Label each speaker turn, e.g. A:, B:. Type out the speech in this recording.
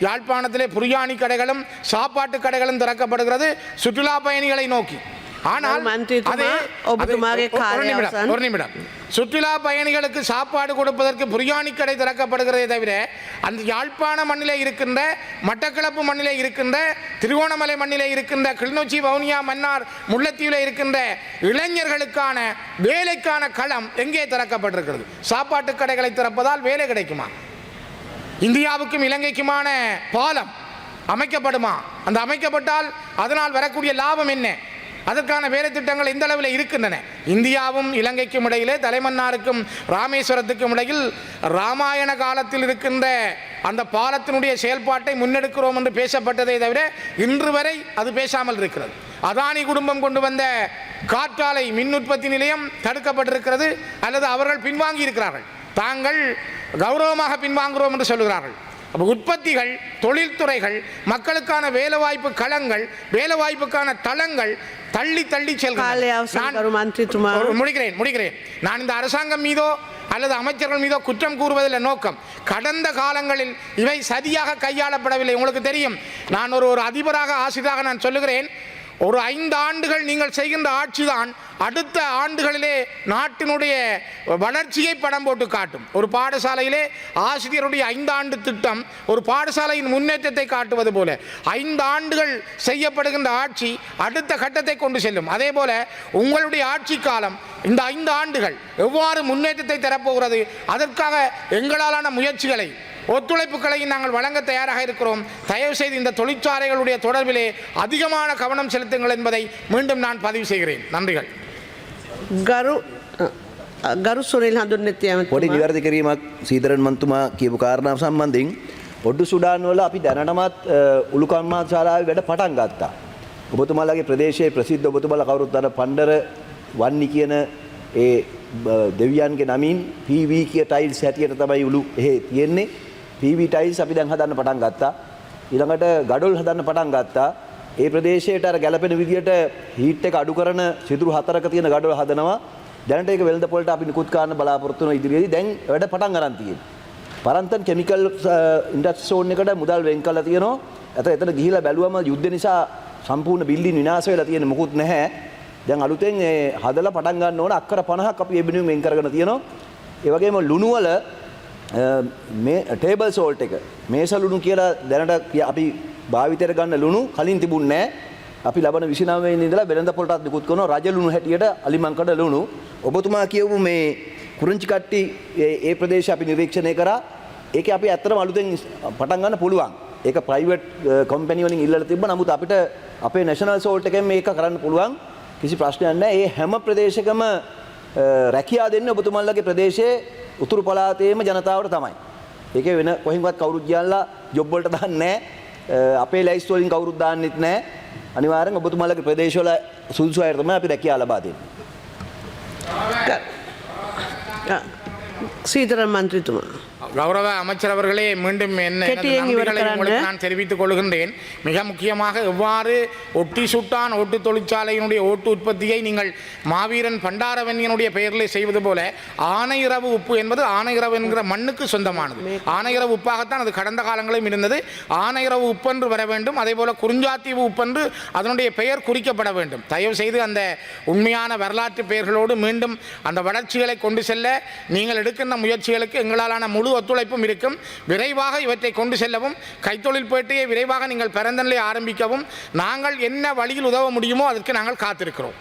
A: யாழ்ப்பாணத்திலே புரியாணி கடைகளும் சாப்பாட்டு கடைகளும் திறக்கப்படுகிறது. சுற்றுலா பயணிகளை நோக்கி. ஆனால்
B: ஒரு
A: நிமிடம். சுற்றுலா பயணிகளுக்கு சாப்பாடு கொடுப்பதற்கு புரியாணி கடை திறக்கப்படுகிறதே தவிர அந்த யாழ்ப்பாண மண்ணிலே இருக்கின்ற மட்டக்களப்பு மண்ணிலே இருக்கின்ற திருகோணமலை மண்ணிலே இருக்கின்ற கிளிநொச்சி வவுனியா மன்னார் முல்லைத்தீவில் இருக்கின்ற இளைஞர்களுக்கான வேலைக்கான களம் எங்கே திறக்கப்பட்டிருக்கிறது? சாப்பாட்டு கடைகளை திறப்பதால் வேலை கிடைக்குமா? இந்தியாவுக்கும் இலங்கைக்குமான பாலம் அமைக்கப்படுமா? அந்த அமைக்கப்பட்டால் அதனால் வரக்கூடிய லாபம் என்ன? அதற்கான வேலை திட்டங்கள் எந்த அளவில் இருக்கின்றன? இந்தியாவும் இலங்கைக்கும் இடையிலே தலைமன்னாருக்கும் ராமேஸ்வரத்துக்கும் இடையில் ராமாயண காலத்தில் இருக்கின்ற அந்த பாலத்தினுடைய செயல்பாட்டை முன்னெடுக்கிறோம் என்று பேசப்பட்டதை தவிர இன்று வரை அது பேசாமல் இருக்கிறது. அதானி குடும்பம் கொண்டு வந்த காற்றாலை மின் உற்பத்தி நிலையம் தடுக்கப்பட்டிருக்கிறது அல்லது அவர்கள் பின்வாங்கி இருக்கிறார்கள் தாங்கள் கௌரவமாக பின்வாங்குகிறோம் என்று சொல்கிறார்கள் அப்போ உற்பத்திகள் தொழில்துறைகள் மக்களுக்கான வேலைவாய்ப்பு களங்கள் வேலைவாய்ப்புக்கான தளங்கள் தள்ளி தள்ளி. ஒரு- முடிக்கிறேன் முடிக்கிறேன். நான் இந்த அரசாங்கம் மீதோ அல்லது அமைச்சர்கள் மீதோ குற்றம் கூறுவதில் நோக்கம். கடந்த காலங்களில் இவை சரியாக கையாளப்படவில்லை. உங்களுக்கு தெரியும் நான் ஒரு ஒரு அதிபராக ஆசிரியராக நான் சொல்லுகிறேன் ஒரு ஐந்து ஆண்டுகள் நீங்கள் செய்கின்ற ஆட்சிதான் அடுத்த ஆண்டுகளிலே நாட்டினுடைய வளர்ச்சியை படம் போட்டு காட்டும். ஒரு பாடசாலையிலே ஆசிரியருடைய ஐந்தாண்டு திட்டம் ஒரு பாடசாலையின் முன்னேற்றத்தை காட்டுவது போல. ஐந்து ஆண்டுகள் செய்யப்படுகின்ற ஆட்சி அடுத்த கட்டத்தை கொண்டு செல்லும். அதே போல உங்களுடைய ஆட்சி காலம் இந்த ஐந்து ஆண்டுகள் எவ்வாறு முன்னேற்றத்தை தரப்போகிறது அதற்காக எங்களாலான முயற்சிகளை ஒத்துழைப்புகளை நாங்கள் வழங்க தயாராக இருக்கிறோம் தயவு செய்து இந்த தொழிற்சாலைகளுடைய தொடர்பிலே அதிகமான கவனம் செலுத்துங்கள் என்பதை மீண்டும் நான் பதிவு செய்கிறேன் நன்றிகள்
B: ගරු ගරු සුරේල් හඳුන්නෙත්ති
C: පොඩි
B: ඇමතුමා.
C: නිවැරදි කිරීමක් සීතරන් මන්තුමා කියපු කාරණාව සම්බන්ධයෙන් ඔඩ්ඩු සුඩාන් වල අපි දැනටමත් උළුකම්මා ශාලාවේ වැඩ පටන් ගත්තා. ඔබතුමාලගේ ප්‍රදේශයේ ප්‍රසිද්ධ ඔබතුමාලා කවුරුත් අර පණ්ඩර වන්නි කියන ඒ බ- දෙවියන්ගේ නමින් PV කිය ටයිල්ස් හැටියට තමයි උළු එහෙ තියෙන්නේ. PV ටයිල්ස් අපි දැන් හදන්න පටන් ගත්තා. ඊළඟට ගඩොල් හදන්න පටන් ගත්තා. ඒ ප්‍රදේශයට අර ගැලපෙන විදියට හීට් එක අඩු කරන සිදුරු හතරක තියෙන ගඩොල් හදනවා. දැනට ඒක වෙළඳ පොළට අපි නිකුත් කරන්න බලාපොරොත්තු වෙන ඉදිරියේදී දැන් වැඩ පටන් අරන් තියෙනවා. පරන්තන් කෙමිකල් ඉන්ඩස්ට්‍රි සෝන් එකට මුදල් වෙන් කරලා තියෙනවා. එතන එතන ගිහිලා බැලුවම යුද්ධ නිසා සම්පූර්ණ බිල්ඩින් විනාශ වෙලා තියෙන මොකුත් නැහැ. දැන් අලුතෙන් ඒ හදලා පටන් ගන්න ඕන අක්කර 50ක් අපි ඒ බිනුවෙන් වෙන් කරගෙන තියෙනවා. ඒ වගේම ලුණු වල අ, මේ ටේබල් සෝල්ට් එක මේස ලුණු කියලා දැනට කිය- අපි භාවිතයට ගන්න ලුණු කලින් තිබුණේ නැහැ. අපි ලබන 29 වෙනි ඉඳලා වෙළඳ පොළටත් නිකුත් කරනවා රජ ලුණු හැටියට අලිමංකඩ ලුණු. ඔබතුමා කියවපු මේ කුරුංචි කට්ටි ඒ ඒ ප්‍රදේශ අපි නිරීක්ෂණය කරා. ඒකේ අපි ඇත්තටම අලුතෙන් පටන් ගන්න පුළුවන්. ඒක ප්‍රයිවට් කම්පැනි uh, වලින් ඉල්ලලා තිබ්බ නමුත් අපිට අපේ නැෂනල් සෝල්ට් එකෙන් මේක කරන්න පුළුවන්. කිසි ප්‍රශ්නයක් නැහැ. ඒ හැම ප්‍රදේශකම අ, uh, රැකියා දෙන්න ඔබතුමන්ලගේ ප්‍රදේශයේ උතුරු පළාතේම ජනතාවට තමයි. ඒක වෙන කොහෙන්වත් කවුරුත් ගියල්ලා ජොබ් වලට දාන්නේ නැහැ. අපේ ලයිස්ට් වලින් කවුරුත් දාන්නෙත් නැහැ. අනිවාර්යෙන් ඔබතුමාලගේ ප්‍රදේශවල සුදුසු අයට තමයි අපි රැකියාව ලබා දෙන්නේ.
B: சீதரம் மந்திரித்துமா
A: கௌரவ அமைச்சர் அவர்களே மீண்டும் என்ன நான் தெரிவித்துக் கொள்கின்றேன். மிக முக்கியமாக எவ்வாறு ஒட்டி சுட்டான் ஓட்டு தொழிற்சாலையினுடைய ஓட்டு உற்பத்தியை நீங்கள் மாவீரன் பண்டாரவன்யனுடைய பெயரில் செய்வது போல ஆனையிறவு உப்பு என்பது ஆனையிறவு என்கிற மண்ணுக்கு சொந்தமானது. ஆனையிறவு உப்பாகத்தான் அது கடந்த காலங்களிலும் இருந்தது. ஆனையிறவு உப்பென்று வர வேண்டும் அதே போல குறிஞ்சாத்தீவு உப்பென்று அதனுடைய பெயர் குறிக்கப்பட வேண்டும். தயவு செய்து அந்த உண்மையான வரலாற்று பெயர்களோடு மீண்டும் அந்த வளர்ச்சிகளை கொண்டு செல்ல நீங்கள் எடுக்கின்ற முயற்சிகளுக்கு எங்களாலான முழு ஒத்துழைப்பும் இருக்கும். விரைவாக இவற்றை கொண்டு செல்லவும் கைத்தொழில் பேட்டையை விரைவாக நீங்கள் பிறந்தநிலை ஆரம்பிக்கவும் நாங்கள் என்ன வழியில் உதவ முடியுமோ அதற்கு நாங்கள் காத்திருக்கிறோம்.